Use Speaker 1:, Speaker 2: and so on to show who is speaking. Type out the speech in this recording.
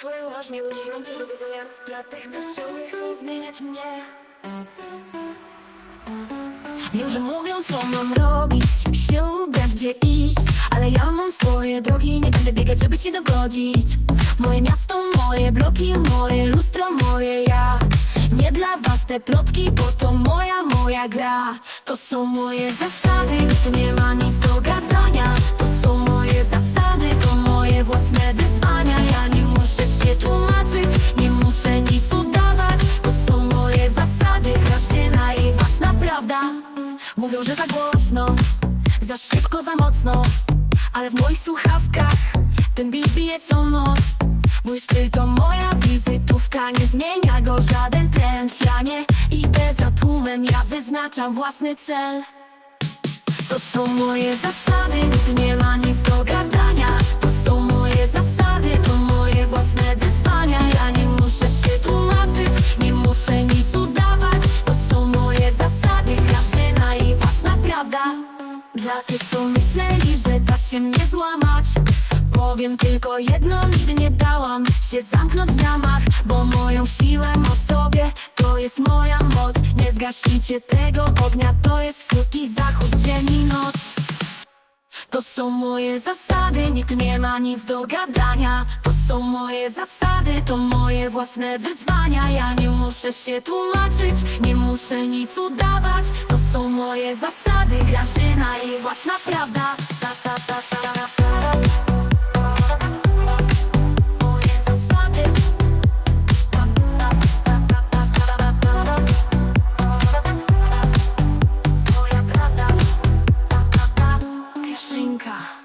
Speaker 1: Mnie udziłem cię lubię, to ja Dla tych, którzy chcą zmieniać mnie. Wiem, że mówią co mam robić. Ubrać, gdzie iść. Ale ja mam swoje drogi Nie będę biegać, żeby ci dogodzić. Moje miasto, moje bloki, moje lustro, moje ja. Nie dla was te plotki, bo to moja, moja gra. To są moje zasady, tu nie ma nic do gadania Mówią, że za głośno, za szybko, za mocno Ale w moich słuchawkach ten beat bije co noc. Mój styl to moja wizytówka Nie zmienia go żaden trend. Ja nie idę za tłumem Ja wyznaczam własny cel. To są moje zasady, nie Dla tych, co myśleli, że da się mnie złamać. Powiem tylko jedno, nigdy nie dałam się zamknąć w ramach Bo moją siłę o sobie, to jest moja moc. Nie zgasicie tego ognia, to jest wschód i zachód, dzień i noc. To są moje zasady, nikt nie ma nic do gadania. To są moje zasady, to moje własne wyzwania. Ja nie muszę się tłumaczyć, nie muszę nic udawać moje zasady Grażyna i własna prawda. Ta, ta, ta, ta, ta. Grażynka